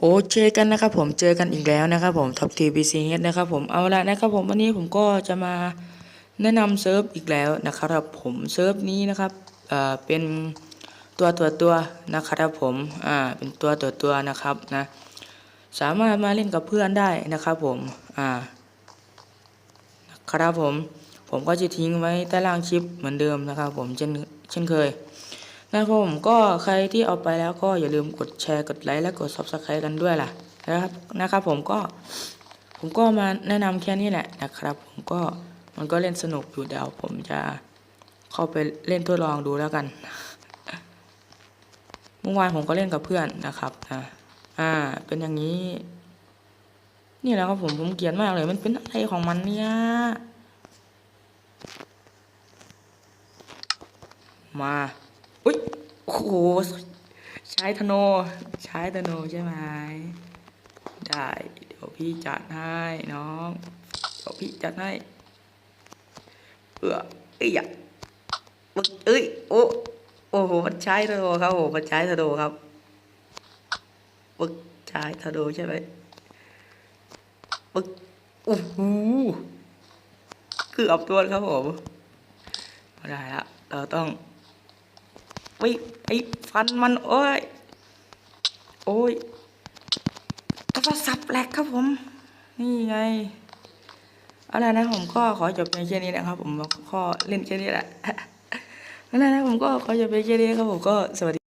โอเคกันนะครับผมเจอกันอีกแล้วนะครับผมท็อปทีบีซีเนะครับผมเอาละนะครับผมวันนี้ผมก็จะมาแนะนำเซิร์ฟอีกแล้วนะครับผมเซิร์ฟนี้นะครับเอ่อเป็นตัวตัวตัวนะครับผมอ่าเป็นตัวตัวตัวนะครับนะสามารถมาเล่นกับเพื่อนได้นะครับผมอ่านะครับผมผมก็จะทิ้งไว้ใต้ล่างคลิปเหมือนเดิมนะครับผมเช่นเช่นเคย นะครับผมก็ใครที่เอาไปแล้วก็อย่าลืมกดแชร์กดไลค์และกด subscribe กันด้วยล่ะนะครับนะครับ ผมก็ผมก็มาแนะนำแค่นี้แหละนะครับ ผมก็มันก็เล่นสนุกอยู่เดี๋ยวผมจะเข้าไปเล่นทดลองดูแล้วกันเมื่อวานผมก็เล่นกับเพื่อนนะครับอ่าอ่า เป็นอย่างนี้ นี่แหละครับผมผมเกลียดมากเลย มันเป็นอะไรของมันเนี่ยมา โอ้โหใช้ธโน ใช้ธโนใช่ไหมได้เดี๋ยวพี่จัดให้น้องเดี๋ยวพี่จัดให้เออเอ้ยมึเอ้ยโอ้โอ้โหมันใช้ธโนครับโอ้มันใช้ธโนครับมึงใช้ธโนใช่ไหมมึงโอ้โหเกือบตัวครับผมไม่ได้ละเราต้อง ไปไอ้ฟันมันโอ้ย โอ้ยโทรศัพท์แหลกครับผม นี่ไงเอาละนะผมก็ขอจบเพียงแค่นี้นะครับ ผมก็เล่นแค่นี้แหละเอาละนะผมก็ขอจบเพียงแค่นี้ครับผมก็สวัสดี